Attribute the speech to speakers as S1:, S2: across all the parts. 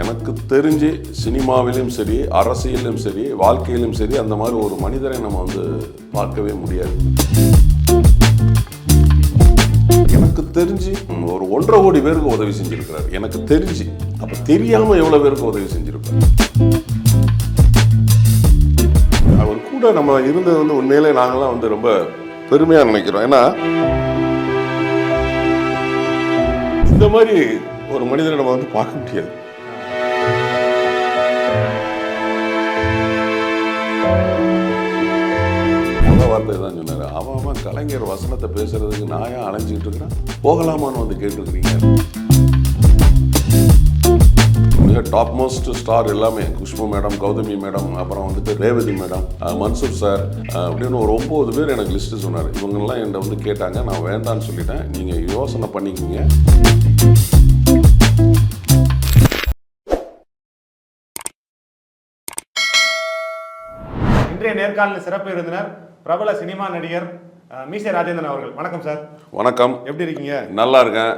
S1: எனக்கு தெரிஞ்சு சினிமாவிலும் சரி அரசியலும் சரி வாழ்க்கையிலும் சரி அந்த மாதிரி ஒரு மனிதரை நம்ம வந்து பார்க்கவே முடியாது. எனக்கு தெரிஞ்சு ஒரு ஒன்றரை கோடி பேருக்கு உதவி செஞ்சிருக்கிறார். எனக்கு தெரிஞ்சு. அப்ப தெரியாம எவ்வளவு பேருக்கு உதவி செஞ்சிருப்பார்? அவர் கூட நம்ம இருந்தது வந்து உண்மையிலே நாங்கெல்லாம் வந்து ரொம்ப பெருமையா நினைக்கிறோம். ஏன்னா இந்த மாதிரி ஒரு மனிதரை நம்ம வந்து பார்க்க முடியாது. முத வார்த்தை தான் அவன் அவன் கலைஞர் வசனத்தை பேசுறதுக்கு நான் ஏன் அலைஞ்சிக்கிட்டு இருக்கிறேன்? போகலாமான்னு வந்து கேட்டுருக்கிறீங்க. மிக டாப் மோஸ்ட் ஸ்டார் எல்லாமே குஷ்பு மேடம் கௌதமி மேடம் அப்புறம் வந்துட்டு ரேவதி மேடம் மன்சூர் சார் அப்படின்னு ஒரு ஒம்பது பேர் எனக்கு லிஸ்ட்டு சொன்னார். இவங்கெல்லாம் என்கிட்ட வந்து கேட்டாங்க. நான் வேண்டான்னு சொல்லிட்டேன். நீங்கள் யோசனை பண்ணிக்கிங்க.
S2: இன்றைய நேர்காணலில் சிறப்பு விருந்தினர் பிரபல சினிமா நடிகர் மீசை ராஜேந்திரன் அவர்கள். வணக்கம் சார்.
S1: வணக்கம்.
S2: எப்படி இருக்கீங்க?
S1: நல்லா இருக்கேன்.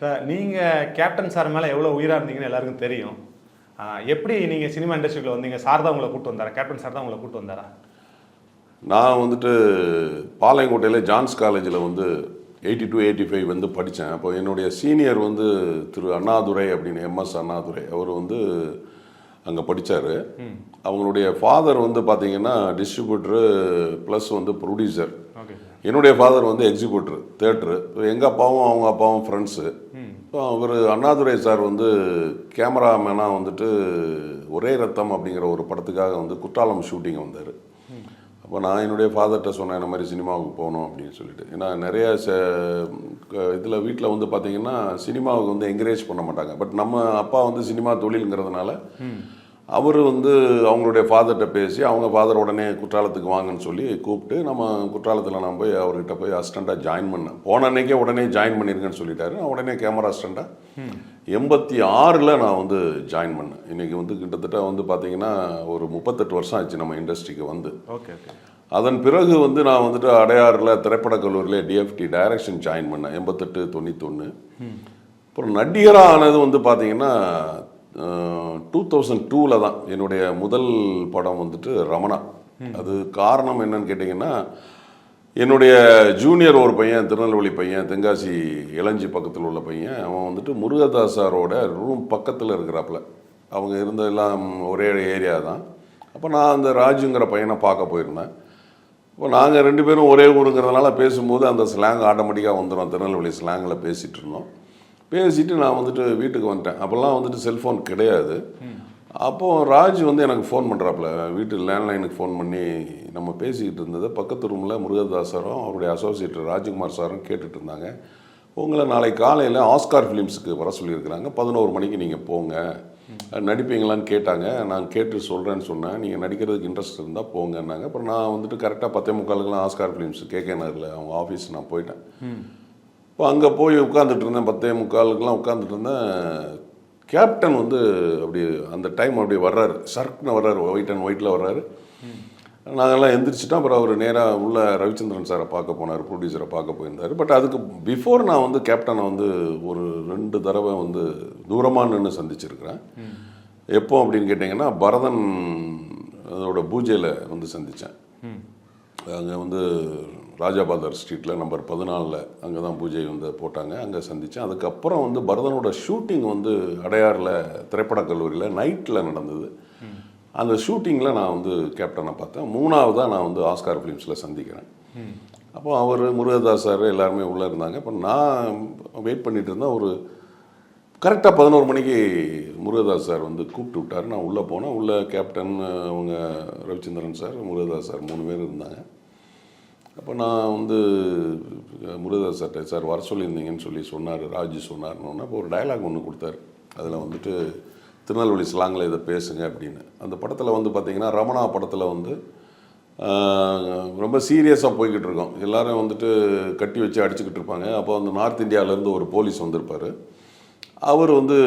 S2: சார் நீங்க கேப்டன் சார் மேல எவ்வளவு உயிரா இருந்தீங்கன்னு எல்லாருக்கும் தெரியும். எப்படி நீங்க சினிமா இண்டஸ்ட்ரிக்குள்ள வந்தீங்க? சார் தான் உங்களை கூட்டு வந்தாரா? கேப்டன் சார் தான் உங்களை கூட்டு வந்தாரா?
S1: நான் வந்துட்டு பாளையங்கோட்டையில் ஜான்ஸ் காலேஜில் வந்து எயிட்டி டூ எயிட்டி ஃபைவ் வந்து படித்தேன். அப்போ என்னுடைய சீனியர் வந்து திரு அண்ணாதுரை அப்படின்னு எம்எஸ் அண்ணாதுரை. அவர் வந்து அங்கே படித்தார் அவங்களுடைய ஃபாதர் வந்து பார்த்தீங்கன்னா டிஸ்ட்ரிபியூட்டரு ப்ளஸ் வந்து ப்ரொடியூசர் என்னுடைய ஃபாதர் வந்து எக்ஸிக்யூட்டர் தேட்ரு எங்கள் அப்பாவும் அவங்க அப்பாவும் ஃப்ரெண்ட்ஸு அவர் அண்ணாதுரை சார் வந்து கேமராமேனாக வந்துட்டு ஒரே ரத்தம் அப்படிங்கிற ஒரு படத்துக்காக வந்து குற்றாலம் ஷூட்டிங் வந்தார். அப்போ நான் என்னுடைய ஃபாதர்கிட்ட சொன்னேன் இந்த மாதிரி சினிமாவுக்கு போகணும் அப்படின்னு சொல்லிட்டு. ஏன்னா நிறைய இதில் வீட்டில் வந்து பார்த்தீங்கன்னா சினிமாவுக்கு வந்து என்கரேஜ் பண்ண மாட்டாங்க. பட் நம்ம அப்பா வந்து சினிமா தொழிலுங்கிறதுனால அவர் வந்து அவங்களுடைய ஃபாதர்கிட்ட பேசி அவங்க ஃபாதர் உடனே குற்றாலத்துக்கு வாங்கன்னு சொல்லி கூப்பிட்டு நம்ம குற்றாலத்தில் நான் போய் அவர்கிட்ட போய் அசிஸ்டண்ட்டாக ஜாயின் பண்ணேன். போன அன்னைக்கே உடனே ஜாயின் பண்ணிருங்கன்னு சொல்லிட்டாரு. நான் உடனே கேமரா அசிஸ்டண்ட்டாக எண்பத்தி ஆறில் நான் வந்து ஜாயின் பண்ணேன். இன்னைக்கு வந்து கிட்டத்தட்ட வந்து பார்த்தீங்கன்னா ஒரு முப்பத்தெட்டு வருஷம் ஆச்சு நம்ம இண்டஸ்ட்ரிக்கு வந்து.
S2: ஓகே அதன்
S1: பிறகு வந்து நான் வந்துட்டு அடையாறில் திரைப்படக் கல்லூரியில் டிஎஃப்டி டைரக்ஷன் ஜாயின் பண்ணேன். எண்பத்தெட்டு தொண்ணூத்தொன்று அப்புறம் நடிகராக ஆனது வந்து பார்த்தீங்கன்னா டூ தௌசண்ட் டூவில் தான் என்னுடைய முதல் படம் வந்துட்டு ரமணா. அது காரணம் என்னன்னு கேட்டிங்கன்னா என்னுடைய ஜூனியர் ஒரு பையன் திருநெல்வேலி பையன் தென்காசி இளஞ்சி பக்கத்தில் உள்ள பையன். அவன் வந்துட்டு முருகதாசாரோட ரூம் பக்கத்தில் இருக்கிறாப்புல. அவங்க இருந்ததெல்லாம் ஒரே ஏரியா தான். அப்போ நான் அந்த ராஜுங்கிற பையனை பார்க்க போயிருந்தேன். இப்போ நாங்கள் ரெண்டு பேரும் ஒரே ஊருங்கிறதுனால பேசும்போது அந்த ஸ்லாங் ஆட்டோமேட்டிக்காக வந்துடும் திருநெல்வேலி ஸ்லாங்கில் பேசிகிட்டு இருந்தோம். பேசிட்டு நான் வந்துட்டு வீட்டுக்கு வந்துட்டேன். அப்போல்லாம் வந்துட்டு செல்ஃபோன் கிடையாது. அப்போது ராஜ் வந்து எனக்கு ஃபோன் பண்ணுறாப்புல வீட்டு லேண்ட்லைனுக்கு ஃபோன் பண்ணி நம்ம பேசிக்கிட்டு இருந்தது பக்கத்து ரூமில் முருகதாஸ் சாரும் அவருடைய அசோசியேட் ராஜ்குமார் சாரும் கேட்டுட்டு இருந்தாங்க. உங்களை நாளைக்கு காலையில் ஆஸ்கார் ஃபிலிம்ஸுக்கு வர சொல்லியிருக்கிறாங்க. பதினோரு மணிக்கு நீங்கள் போங்க. நடிப்பீங்களான்னு கேட்டாங்க. நான் கேட்டு சொல்கிறேன்னு சொன்னேன். நீங்கள் நடிக்கிறதுக்கு இன்ட்ரெஸ்ட் இருந்தால் போங்கன்னாங்க. அப்புறம் நான் வந்துட்டு கரெக்டாக பத்தே முக்காலுக்குலாம் ஆஸ்கார் ஃபிலிம்ஸ் கேகே நகரில் அவங்க ஆஃபீஸ் நான் போயிட்டேன். இப்போ அங்கே போய் உட்காந்துட்டு இருந்தேன் பத்தே முக்காலுக்கெல்லாம் உட்காந்துட்டு இருந்தேன். கேப்டன் வந்து அப்படி அந்த டைம் அப்படி வர்றாரு. சர்க்குன்னு வர்றாரு ஒயிட் அண்ட் ஒயிட்டில் வர்றாரு. நாங்கெல்லாம் எந்திரிச்சிட்டோம் அப்புறம் அவர் நேராக உள்ள ரவிச்சந்திரன் சாரை பார்க்க போனார் ப்ரொடியூசரை பார்க்க போயிருந்தார். பட் அதுக்கு பிஃபோர் நான் வந்து கேப்டனை வந்து ஒரு ரெண்டு தடவை வந்து தூரமாக நின்று சந்திச்சிருக்கிறேன். எப்போ அப்படின்னு கேட்டிங்கன்னா பரதன் அதோட பூஜையில் வந்து சந்தித்தேன் அங்கே வந்து ராஜாபாதர் ஸ்ட்ரீட்டில் நம்பர் பதினாலில் அங்கே தான் பூஜை வந்து போட்டாங்க. அங்கே சந்தித்தேன் அதுக்கப்புறம் வந்து பரதனோட ஷூட்டிங் வந்து அடையாறில் திரைப்படக் கல்லூரியில் நைட்டில் நடந்தது. அந்த ஷூட்டிங்கில் நான் வந்து கேப்டனை பார்த்தேன். மூணாவதாக நான் வந்து ஆஸ்கார் ஃபிலிம்ஸில் சந்திக்கிறேன். அப்போ அவர் முருகதாஸ் சார் எல்லாருமே உள்ளே இருந்தாங்க. இப்போ நான் வெயிட் பண்ணிட்டு இருந்தேன். ஒரு கரெக்டாக பதினோரு மணிக்கு முருகதாஸ் சார் வந்து கூப்பிட்டு விட்டார். நான் உள்ளே போனேன். உள்ளே கேப்டன் அவங்க ரவிச்சந்திரன் சார் முருகதாஸ் சார் மூணு பேர் இருந்தாங்க. அப்போ நான் வந்து முருகதாஸ் சார்ட்ட சார் வர சொல்லியிருந்தீங்கன்னு சொல்லி சொன்னார் ராஜி சொன்னார்னு அப்போ ஒரு டயலாக் ஒன்று கொடுத்தாரு. அதில் வந்துட்டு திருநெல்வேலி ஸ்லாங்கில் இதை பேசுங்க அப்படின்னு. அந்த படத்தில் வந்து பார்த்திங்கன்னா ரமணா படத்தில் வந்து ரொம்ப சீரியஸாக போய்கிட்டு இருக்கோம். எல்லாரும் வந்துட்டு கட்டி வச்சு அடிச்சுக்கிட்டு இருப்பாங்க. அப்போ அந்த நார்த் இந்தியாவிலேருந்து ஒரு போலீஸ் வந்திருப்பார். அவர் வந்து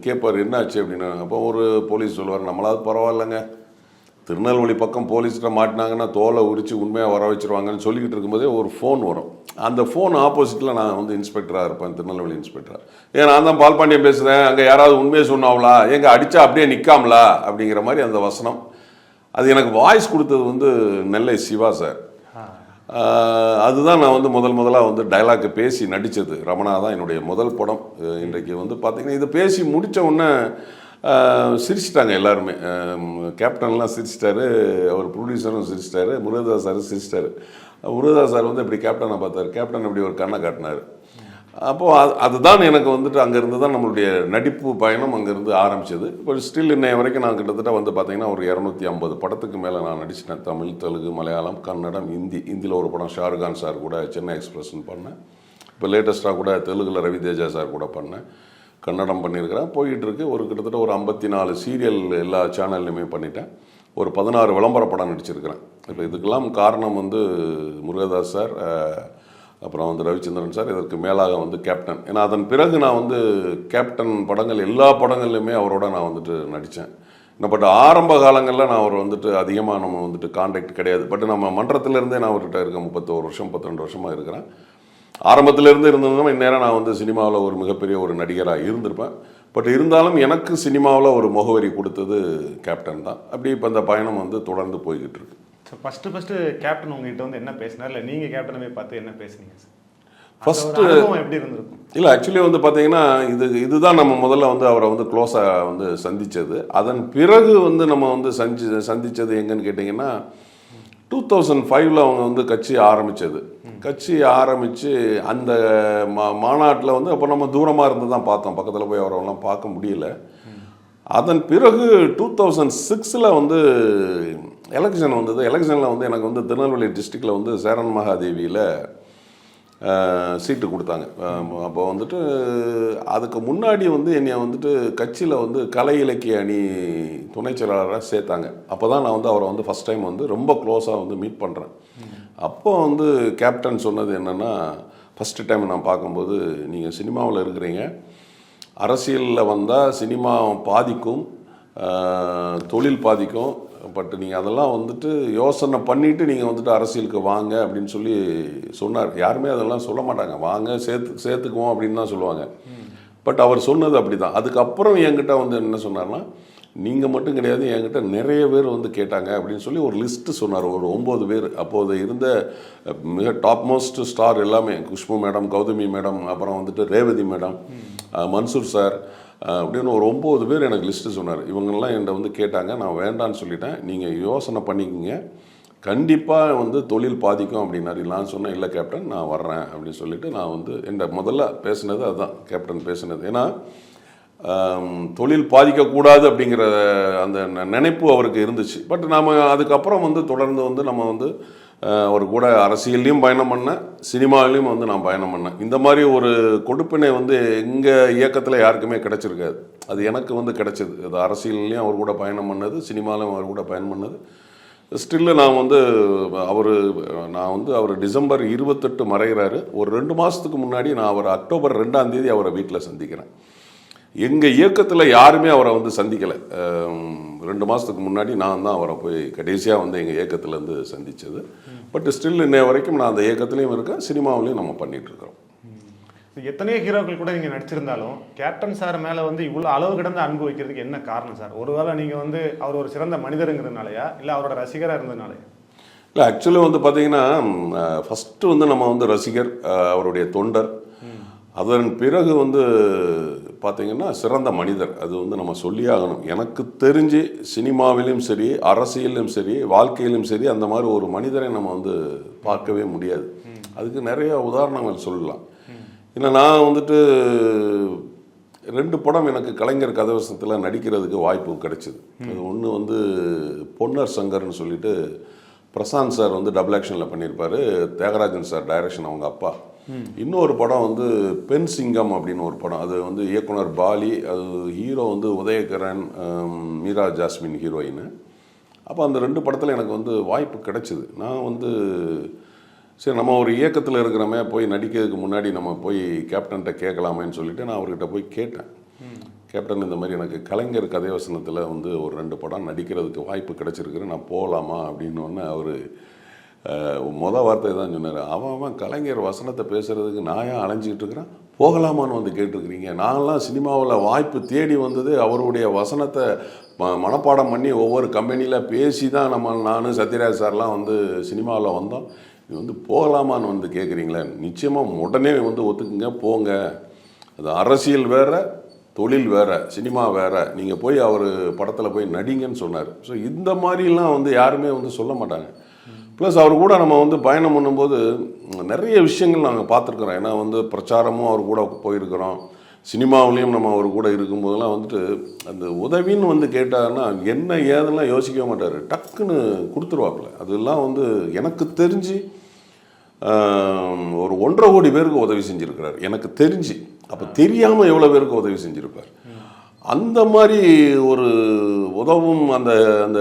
S1: கேட்பார் என்னாச்சு? அப்படின்னு. அப்போ ஒரு போலீஸ் சொல்லுவார் நம்மளாவது பரவாயில்லைங்க. திருநெல்வேலி பக்கம் போலீஸ்கிட்ட மாட்டினாங்கன்னா தோலை உரித்து உண்மையாக வர வச்சிருவாங்கன்னு சொல்லிக்கிட்டு இருக்கும்போதே ஒரு ஃபோன் வரும். அந்த ஃபோன் ஆப்போசிட்டில் நான் வந்து இன்ஸ்பெக்டராக இருப்பேன் திருநெல்வேலி இன்ஸ்பெக்டராக ஏன் நான் தான் பால்பாண்டியன் பேசுகிறேன் அங்கே யாராவது உண்மையை சொன்னாங்களா எங்கே அடித்தா அப்படியே நிற்காமலா அப்படிங்கிற மாதிரி அந்த வசனம். அது எனக்கு வாய்ஸ் கொடுத்தது வந்து நெல்லை சிவா சார். அதுதான் நான் வந்து முதல் முதலாக வந்து டைலாக்கு பேசி நடித்தது ரமணா தான் என்னுடைய முதல் படம். இன்றைக்கு வந்து பார்த்தீங்கன்னா இதை பேசி முடித்த உடனே சிரிச்சிட்டாங்க எல்லாருமே. கேப்டன்லாம் சிரிச்சிட்டாரு அவர் ப்ரொடியூசரும் சிரிச்சிட்டாரு முருகதாஸ் சார் சிரிச்சிட்டாரு. முருகதாஸ் சார் வந்து இப்படி கேப்டனை பார்த்தாரு. கேப்டன் இப்படி ஒரு கண்ணை காட்டினார். அப்போது அது அதுதான் எனக்கு வந்துட்டு அங்கேருந்து தான் நம்மளுடைய நடிப்பு பயணம் அங்கேருந்து ஆரம்பிச்சது. இப்போ ஸ்டில் இன்னைய வரைக்கும் நான் கிட்டத்தட்ட வந்து பார்த்தீங்கன்னா ஒரு இரநூத்தி ஐம்பது படத்துக்கு மேலே நான் நடிச்சிட்டேன். தமிழ் தெலுங்கு மலையாளம் கன்னடம் ஹிந்தி ஹிந்தியில் ஒரு படம் ஷாருக்கான் சார் கூட சென்னை எக்ஸ்பிரஸ்ன்னு பண்ணேன். இப்போ லேட்டஸ்ட்டாக கூட தெலுங்கில் ரவி தேஜா சார் கூட பண்ணேன். கன்னடம் பண்ணியிருக்கிறேன் போயிட்டுருக்கு. ஒரு கிட்டத்தட்ட ஒரு ஐம்பத்தி நாலு சீரியல் எல்லா சேனல்லையுமே பண்ணிட்டேன். ஒரு பதினாறு விளம்பர படம் நடிச்சிருக்கிறேன். இப்போ இதுக்கெல்லாம் காரணம் வந்து முருகதாஸ் சார் அப்புறம் வந்து ரவிச்சந்திரன் சார். இதற்கு மேலாக வந்து கேப்டன் ஏன்னா அதன் பிறகு நான் வந்து கேப்டன் படங்கள் எல்லா படங்கள்லையுமே அவரோட நான் வந்துட்டு நடித்தேன். பட் ஆரம்ப காலங்களில் நான் அவர் வந்துட்டு அதிகமாக நம்ம வந்துட்டு காண்டாக்ட் கிடையாது. பட் நம்ம மன்றத்திலேருந்தே நான் அவர்கிட்ட இருக்கேன் முப்பத்தோரு வருஷம் முப்பத்திரெண்டு வருஷமாக இருக்கிறேன். ஆரம்பத்திலேருந்து இருந்ததுன்னா இந்நேரம் நான் வந்து சினிமாவில் ஒரு மிகப்பெரிய ஒரு நடிகராக இருந்திருப்பேன். பட் இருந்தாலும் எனக்கு சினிமாவில் ஒரு முகவரி கொடுத்தது கேப்டன் தான். அப்படி இப்போ அந்த பயணம் வந்து தொடர்ந்து போய்கிட்டு இருக்கு.
S2: ஸோ ஃபஸ்ட்டு ஃபஸ்ட்டு கேப்டன் உங்ககிட்ட வந்து என்ன பேசினார்? இல்லை நீங்கள் கேப்டனை போய் பார்த்து என்ன பேசுனீங்க? சார் ஃபஸ்ட்டு எப்படி இருந்திருக்கும்?
S1: இல்லை ஆக்சுவலி வந்து பார்த்தீங்கன்னா இது இதுதான் நம்ம முதல்ல வந்து அவரை வந்து க்ளோஸாக வந்து சந்தித்தது அதன் பிறகு வந்து நம்ம வந்து சந்தி சந்தித்தது எங்கன்னு கேட்டிங்கன்னா டூ தௌசண்ட் ஃபைவ்ல அவங்க வந்து கட்சி ஆரம்பித்தது கட்சி ஆரம்பித்து அந்த மா மாநாட்டில் வந்து அப்போ நம்ம தூரமாக இருந்து தான் பார்த்தோம். பக்கத்தில் போய் அவரெல்லாம் பார்க்க முடியல. அதன் பிறகு டூ தௌசண்ட் சிக்ஸில் வந்து எலெக்ஷன் வந்தது. எலெக்ஷனில் வந்து எனக்கு வந்து திருநெல்வேலி டிஸ்ட்ரிக்டில் வந்து சேரன் மகாதேவியில் சீட்டு கொடுத்தாங்க. அப்போ வந்துட்டு அதுக்கு முன்னாடி வந்து என்னை வந்துட்டு கட்சியில் வந்து கலை இலக்கிய அணி துணை செயலாளராக சேர்த்தாங்க. அப்போ தான் நான் வந்து அவரை வந்து ஃபஸ்ட் டைம் வந்து ரொம்ப க்ளோஸாக வந்து மீட் பண்ணுறேன் அப்போ வந்து கேப்டன் சொன்னது என்னென்னா ஃபஸ்ட்டு டைம் நான் பார்க்கும்போது நீங்கள் சினிமாவில் இருக்கிறீங்க. அரசியலில் வந்தால் சினிமா பாதிக்கும் தொழில் பாதிக்கும். பட் நீங்கள் அதெல்லாம் வந்துட்டு யோசனை பண்ணிவிட்டு நீங்கள் வந்துட்டு அரசியலுக்கு வாங்க அப்படின்னு சொல்லி சொன்னார். யாருமே அதெல்லாம் சொல்ல மாட்டாங்க. வாங்க சேர்த்து சேர்த்துக்குவோம் அப்படின்னு தான் சொல்லுவாங்க. பட் அவர் சொன்னது அப்படி தான் அதுக்கப்புறம் என்கிட்ட வந்து என்ன சொன்னார்னா நீங்கள் மட்டும் கிடையாது என்கிட்ட நிறைய பேர் வந்து கேட்டாங்க அப்படின்னு சொல்லி ஒரு லிஸ்ட்டு சொன்னார். ஒரு ஒம்பது பேர். அப்போது இருந்த மிக டாப் மோஸ்ட் ஸ்டார் எல்லாமே குஷ்பு மேடம் கௌதமி மேடம் அப்புறம் வந்துட்டு ரேவதி மேடம் மன்சூர் சார் அப்படின்னு ஒரு ஒம்பது பேர் எனக்கு லிஸ்ட்டு சொன்னார். இவங்கெல்லாம் என்கிட்ட வந்து கேட்டாங்க. நான் வேண்டான்னு சொல்லிட்டேன். நீங்கள் யோசனை பண்ணிக்கிங்க. கண்டிப்பாக வந்து தொழில் பாதிக்கும் அப்படின்னாரு. நான் சொன்னேன் இல்லை கேப்டன் நான் வர்றேன். அப்படின்னு சொல்லிட்டு நான் வந்து என்கிட்ட முதல்ல பேசுனது அதுதான் கேப்டன் பேசுனது. ஏன்னா தொழில் பாதிக்கக்கூடாது அப்படிங்கிற அந்த ந- நினைப்பு அவருக்கு இருந்துச்சு. பட் நாம் அதுக்கப்புறம் வந்து தொடர்ந்து வந்து நம்ம வந்து அவர் கூட அரசியல்லையும் பயணம் பண்ணேன் சினிமாவிலையும் வந்து நான் பயணம் பண்ணேன் இந்த மாதிரி ஒரு கொடுப்பினை வந்து எங்கள் இயக்கத்தில் யாருக்குமே கிடச்சிருக்காது. அது எனக்கு வந்து கிடச்சிது. அது அரசியல்லையும் அவர் கூட பயணம் பண்ணது சினிமாலையும் அவர் கூட பயணம் பண்ணது. ஸ்டில்லு நான் வந்து அவர் நான் வந்து அவர் டிசம்பர் இருபத்தெட்டு மறைகிறாரு. ஒரு ரெண்டு மாதத்துக்கு முன்னாடி நான் அவர் அக்டோபர் ரெண்டாம் தேதி அவரை வீட்டில் சந்திக்கிறேன். எங்கள் இயக்கத்தில் யாருமே அவரை வந்து சந்திக்கலை. ரெண்டு மாதத்துக்கு முன்னாடி நான் தான் அவரை போய் கடைசியாக வந்து எங்கள் இயக்கத்துலேருந்து சந்தித்தது பட் ஸ்டில் இன்னைய வரைக்கும் நான் அந்த இயக்கத்துலேயும் இருக்கேன் சினிமாவிலையும் நம்ம
S2: இது எத்தனையோ ஹீரோக்கள் கூட நீங்கள் நடிச்சிருந்தாலும் கேப்டன் சார் மேலே வந்து இவ்வளோ அளவு கிடந்து அன்பு வைக்கிறதுக்கு என்ன காரணம் சார்? ஒருவேளை நீங்கள் வந்து அவர் ஒரு சிறந்த மனிதருங்கிறதுனாலயா? இல்லை அவரோட ரசிகராக இருந்ததுனாலயா?
S1: இல்லை ஆக்சுவலி வந்து பார்த்தீங்கன்னா ஃபஸ்ட்டு வந்து நம்ம வந்து ரசிகர் அவருடைய தொண்டர் அதன் பிறகு வந்து பார்த்திங்கன்னா சிறந்த மனிதர். அது வந்து நம்ம சொல்லியாகணும் எனக்கு தெரிஞ்சு சினிமாவிலும் சரி அரசியலும் சரி வாழ்க்கையிலும் சரி அந்த மாதிரி ஒரு மனிதரை நம்ம வந்து பார்க்கவே முடியாது. அதுக்கு நிறைய உதாரணங்கள் சொல்லலாம். ஏன்னா நான் வந்துட்டு ரெண்டு படம் எனக்கு கலைஞர் கதவசத்தில் நடிக்கிறதுக்கு வாய்ப்பு கிடைச்சிது. அது ஒன்று வந்து பொன்னர் சங்கர்னு சொல்லிட்டு பிரசாந்த் சார் வந்து டபுள் ஆக்ஷனில் பண்ணியிருப்பார். தியாகராஜன் சார் டைரக்ஷன் அவங்க அப்பா. இன்னொரு படம் வந்து பெண் சிங்கம் அப்படின்னு ஒரு படம். அது வந்து இயக்குனர் பாலி அது ஹீரோ வந்து உதயகரன் மீரா ஜாஸ்மின் ஹீரோயின். அப்போ அந்த ரெண்டு படத்தில் எனக்கு வந்து வாய்ப்பு கிடைச்சிது. நான் வந்து சரி நம்ம ஒரு இயக்கத்தில் இருக்கிறோமே போய் நடிக்கிறதுக்கு முன்னாடி நம்ம போய் கேப்டன்கிட்ட கேட்கலாமேன்னு சொல்லிட்டு நான் அவர்கிட்ட போய் கேட்டேன். கேப்டன் இந்த மாதிரி எனக்கு கலைஞர் கதைவசனத்தில் வந்து ஒரு ரெண்டு படம் நடிக்கிறதுக்கு வாய்ப்பு கிடைச்சிருக்கு நான் போகலாமா அப்படின்னு ஒன்று அவர் மொதல் வார்த்தை தான் சொன்னார். அவன் அவன் கலைஞர் வசனத்தை பேசுறதுக்கு நான் ஏன் அலைஞ்சிக்கிட்டு இருக்கிறேன்? போகலாமான்னு வந்து கேட்டிருக்கிறீங்க. நாங்களாம் சினிமாவில் வாய்ப்பு தேடி வந்தது அவருடைய வசனத்தை ம- மனப்பாடம் பண்ணி ஒவ்வொரு கம்பெனியில் பேசி தான் நம்ம நானும் சத்யராஜ் சார்லாம் வந்து சினிமாவில் வந்தோம். இது வந்து போகலாமான்னு வந்து கேட்குறீங்களே நிச்சயமாக உடனே வந்து ஒத்துக்குங்க போங்க. அது அரசியல் வேறு தொழில் வேறு சினிமா வேறு. நீங்கள் போய் அவர் படத்தில் போய் நடிங்கன்னு சொன்னார். ஸோ இந்த மாதிரிலாம் வந்து யாருமே வந்து சொல்ல மாட்டாங்க. ப்ளஸ் அவர் கூட நம்ம வந்து பயணம் பண்ணும்போது நிறைய விஷயங்கள் நாங்கள் பார்த்துருக்குறோம். ஏன்னா வந்து பிரச்சாரமும் அவர் கூட போயிருக்கிறோம். சினிமாவிலையும் நம்ம அவர் கூட இருக்கும்போதெல்லாம் வந்துட்டு அந்த உதவின்னு வந்து கேட்டாருன்னா என்ன ஏதெல்லாம் யோசிக்க மாட்டார். டக்குன்னு கொடுத்துருவாப்புல. அதெல்லாம் வந்து எனக்கு தெரிஞ்சு ஒரு ஒன்றரை கோடி பேருக்கு உதவி செஞ்சுருக்கிறார். எனக்கு தெரிஞ்சு. அப்போ தெரியாமல் எவ்வளோ பேருக்கு உதவி செஞ்சுருப்பார்? அந்த மாதிரி ஒரு உதவும் அந்த அந்த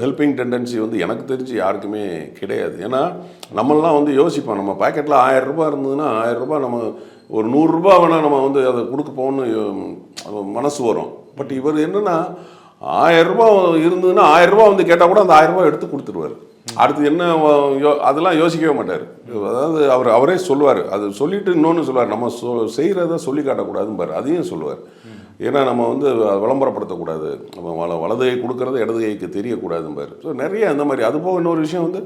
S1: ஹெல்பிங் டெண்டன்சி வந்து எனக்கு தெரிஞ்சு யாருக்குமே கிடையாது. ஏன்னா நம்மளாம் வந்து யோசிப்போம். நம்ம பாக்கெட்டில் ஆயிரம் ரூபாய் இருந்ததுன்னா ஆயிரம் ரூபாய் நம்ம ஒரு நூறுரூபா வேணால் நம்ம வந்து அதை கொடுக்க போகணும்னு மனசு வரும். பட் இவர் என்னென்னா ஆயிரம் இருந்ததுன்னா ஆயிரம் வந்து கேட்டால் கூட அந்த ஆயிரம் எடுத்து கொடுத்துருவாரு. அடுத்து என்ன யோ- அதெல்லாம் யோசிக்கவே மாட்டார். அதாவது அவர் அவரே சொல்லுவார். அது சொல்லிட்டு இன்னொன்று சொல்லுவார். நம்ம சொ செய்கிறத சொல்லி காட்டக்கூடாதுன்னு பாரு அதையும் சொல்லுவார். ஏன்னா நம்ம வந்து விளம்பரப்படுத்தக்கூடாது. நம்ம வல வலது கை கொடுக்கறது இடது கைக்கு தெரியக்கூடாதுன்னு பாரு ஸோ நிறைய அந்த மாதிரி. அது போக இன்னொரு விஷயம் வந்து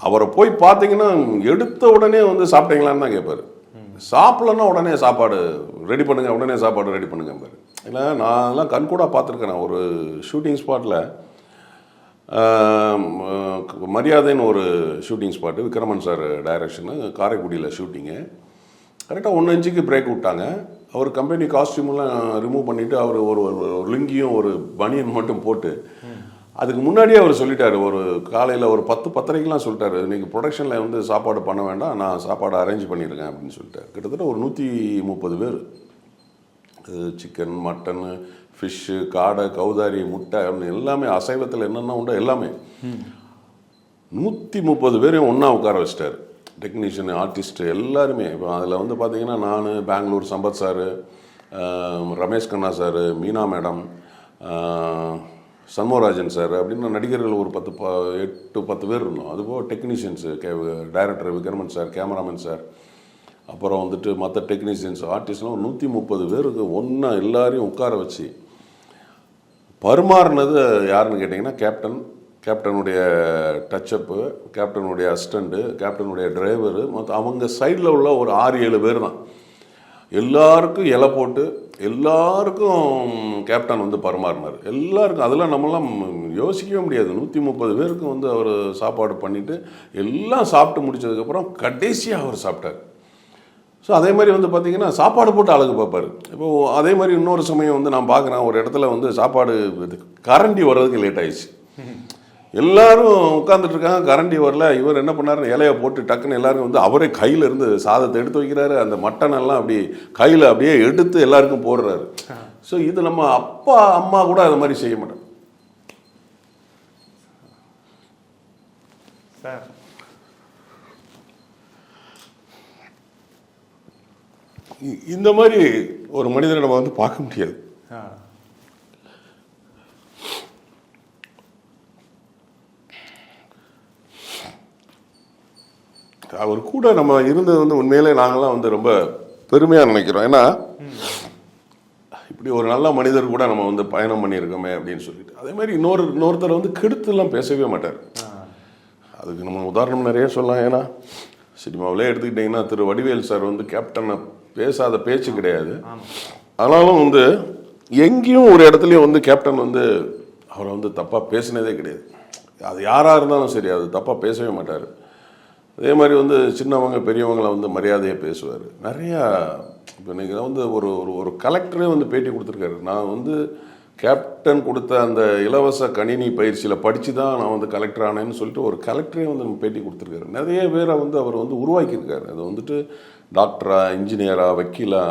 S1: அவரை போய் பார்த்தீங்கன்னா எடுத்த உடனே வந்து சாப்பிட்டீங்களான்னு தான் கேட்பாரு சாப்பிடலன்னா உடனே சாப்பாடு ரெடி பண்ணுங்க உடனே சாப்பாடு ரெடி பண்ணுங்க பாரு இல்லை நான்லாம் கண்கூடாக பார்த்துருக்கேன். ஒரு ஷூட்டிங் ஸ்பாட்டில் மரியாதைன்னு ஒரு shooting spot Vikraman sir direction காரைக்குடியில் ஷூட்டிங்கு கரெக்டாக ஒன்று இன்ச்சுக்கு பிரேக் விட்டாங்க. அவர் கம்பெனி காஸ்டியூம்லாம் ரிமூவ் பண்ணிவிட்டு அவர் ஒரு ஒரு லுங்கியும் ஒரு பனியன் மட்டும் போட்டு அதுக்கு முன்னாடியே அவர் சொல்லிட்டார். ஒரு காலையில் ஒரு பத்து பத்தரைக்கெலாம் சொல்லிட்டாரு. இன்றைக்கி ப்ரொடக்ஷனில் வந்து சாப்பாடு பண்ண வேண்டாம். நான் சாப்பாடு அரேஞ்ச் பண்ணியிருக்கேன் அப்படின்னு சொல்லிட்டார். கிட்டத்தட்ட ஒரு நூற்றி முப்பது பேர். சிக்கன் மட்டனு ஃபிஷ்ஷு காடை கௌதாரி முட்டை அப்படின்னு எல்லாமே அசைவத்தில் என்னென்ன உண்டோ எல்லாமே நூற்றி முப்பது பேரையும் ஒன்றா உட்கார வச்சிட்டாரு. டெக்னீஷியன் ஆர்டிஸ்ட்டு எல்லாருமே. இப்போ அதில் வந்து பார்த்திங்கன்னா நான் Bangalore Sampath sir Ramesh Kanna sir Meena madam Shanmugarajan sir அப்படின்னு நடிகர்கள் ஒரு பத்து ப எட்டு பத்து பேர் இருந்தோம். அதுபோக technicians K director Vikraman sir cameraman sir அப்புறம் வந்துட்டு மற்ற டெக்னீஷியன்ஸ் ஆர்டிஸ்ட்லாம் ஒரு நூற்றி முப்பது பேருக்கு ஒன்றா எல்லாரையும் உட்கார வச்சு பருமாறுனது யாருன்னு கேட்டிங்கன்னா கேப்டன் கேப்டனுடைய டச்சப்பு கேப்டனுடைய அசிஸ்டண்ட்டு கேப்டனுடைய டிரைவரு மற்ற அவங்க சைடில் உள்ள ஒரு ஆறு ஏழு பேர் தான் எல்லாருக்கும் இலை போட்டு எல்லாருக்கும் கேப்டன் வந்து பரிமாறினார். எல்லாருக்கும் அதெல்லாம் நம்மலாம் யோசிக்கவே முடியாது. நூற்றி முப்பது பேருக்கு வந்து அவர் சாப்பாடு பண்ணிவிட்டு எல்லாம் சாப்பிட்டு முடிச்சதுக்கப்புறம் கடைசியாக அவர் சாப்பிட்டார். ஸோ அதே மாதிரி வந்து பார்த்தீங்கன்னா சாப்பாடு போட்டு அழகு பார்ப்பார். இப்போ அதே மாதிரி இன்னொரு சமயம் வந்து நான் பார்க்குறேன் ஒரு இடத்துல வந்து சாப்பாடு இது கரண்டி வர்றதுக்கு லேட் ஆயிடுச்சு. எல்லாரும் உட்காந்துட்டு இருக்காங்க. கரண்டி வரல. இவர் என்ன பண்ணாரு இலைய போட்டு டக்குன்னு எல்லாரும் வந்து அவரே கையில இருந்து சாதத்தை எடுத்து வைக்கிறாரு. அந்த மட்டன் எல்லாம் அப்படி கையில் அப்படியே எடுத்து எல்லாருக்கும் போடுறாரு. ஸோ இது நம்ம அப்பா அம்மா கூட அது மாதிரி செய்ய மாட்டோம்.
S2: சார்.
S1: இந்த மாதிரி ஒரு மனிதரை நம்ம வந்து பார்க்க முடியாது. அவர் கூட நம்ம இருந்தது வந்து உண்மையிலே நாங்களாம் வந்து ரொம்ப பெருமையாக நினைக்கிறோம். ஏன்னா இப்படி ஒரு நல்ல மனிதர் கூட நம்ம வந்து பயணம் பண்ணியிருக்கோமே அப்படின்னு சொல்லிட்டு. அதே மாதிரி இன்னொரு இன்னொருத்தர் வந்து கெடுத்துலாம் பேசவே மாட்டார். அதுக்கு நம்ம உதாரணம் நிறைய சொல்லலாம். ஏன்னா சினிமாவிலே எடுத்துக்கிட்டிங்கன்னா திரு வடிவேல் சார் வந்து கேப்டனை பேசாத பேச்சு கிடையாது. ஆனாலும் வந்து எங்கேயும் ஒரு இடத்துலையும் வந்து கேப்டன் வந்து அவரை வந்து தப்பாக பேசினதே கிடையாது. அது யாராக இருந்தாலும் சரி அது தப்பாக பேசவே மாட்டார். அதே மாதிரி வந்து சின்னவங்க பெரியவங்களை வந்து மரியாதையாக பேசுவார். நிறையா இப்போ நீங்கள் வந்து ஒரு ஒரு ஒரு கலெக்டரே வந்து பேட்டி கொடுத்துருக்காரு. நான் வந்து கேப்டன் கொடுத்த அந்த இலவச கணினி பயிற்சியில் படித்து தான் நான் வந்து கலெக்டர் ஆனேன்னு சொல்லிட்டு ஒரு கலெக்டரே வந்து நம்ம பேட்டி கொடுத்துருக்காரு. நிறைய பேரை வந்து அவர் வந்து உருவாக்கியிருக்காரு. அது வந்துட்டு டாக்டரா இன்ஜினியரா வக்கீலா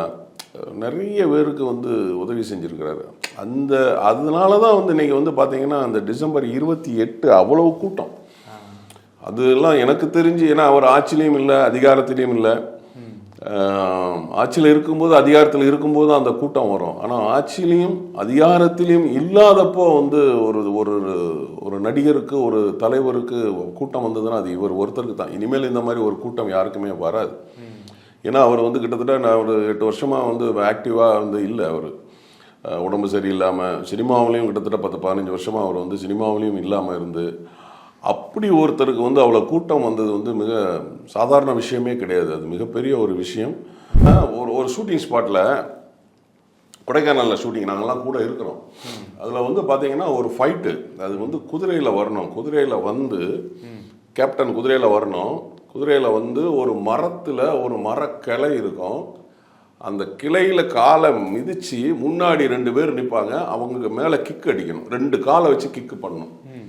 S1: நிறைய பேருக்கு வந்து உதவி செஞ்சுருக்கிறாரு. அந்த அதனால தான் வந்து இன்னைக்கு வந்து பார்த்தீங்கன்னா அந்த டிசம்பர் இருபத்தி எட்டு அவ்வளவு கூட்டம். அதெல்லாம் எனக்கு தெரிஞ்சு ஏன்னா அவர் ஆட்சியிலையும் இல்லை அதிகாரத்திலையும் இல்லை. ஆட்சியில் இருக்கும்போது அதிகாரத்தில் இருக்கும்போது அந்த கூட்டம் வரும். ஆனால் ஆட்சியிலையும் அதிகாரத்திலையும் இல்லாதப்போ வந்து ஒரு ஒரு ஒரு நடிகருக்கு ஒரு தலைவருக்கு கூட்டம் வந்ததுன்னா அது இவர் ஒருத்தருக்கு தான். இனிமேல் இந்த மாதிரி ஒரு கூட்டம் யாருக்குமே வராது. ஏன்னா அவர் வந்து கிட்டத்தட்ட நான் ஒரு எட்டு வருஷமாக வந்து ஆக்டிவாக வந்து இல்லை அவர். உடம்பு சரியில்லாமல் சினிமாவிலையும் கிட்டத்தட்ட பத்து பதினஞ்சு வருஷமாக அவர் வந்து சினிமாவிலையும் இல்லாமல் இருந்து அப்படி ஒருத்தருக்கு வந்து அவ்வளோ கூட்டம் வந்தது வந்து மிக சாதாரண விஷயமே கிடையாது. அது மிகப்பெரிய ஒரு விஷயம். ஒரு ஒரு ஷூட்டிங் ஸ்பாட்டில் கொடைக்கானலில் ஷூட்டிங் நாங்கள்லாம் கூட இருக்கிறோம். அதில் வந்து பார்த்தீங்கன்னா ஒரு ஃபைட்டு அது வந்து குதிரையில் வரணும். குதிரையில் வந்து கேப்டன் குதிரையில் வரணும். குதிரையில் வந்து ஒரு மரத்தில் ஒரு மரக்கிளை இருக்கும். அந்த கிளையில் காலை மிதிச்சு முன்னாடி ரெண்டு பேர் நிற்பாங்க அவங்களுக்கு மேலே கிக் அடிக்கணும். ரெண்டு காலை வச்சு கிக்கு பண்ணணும்.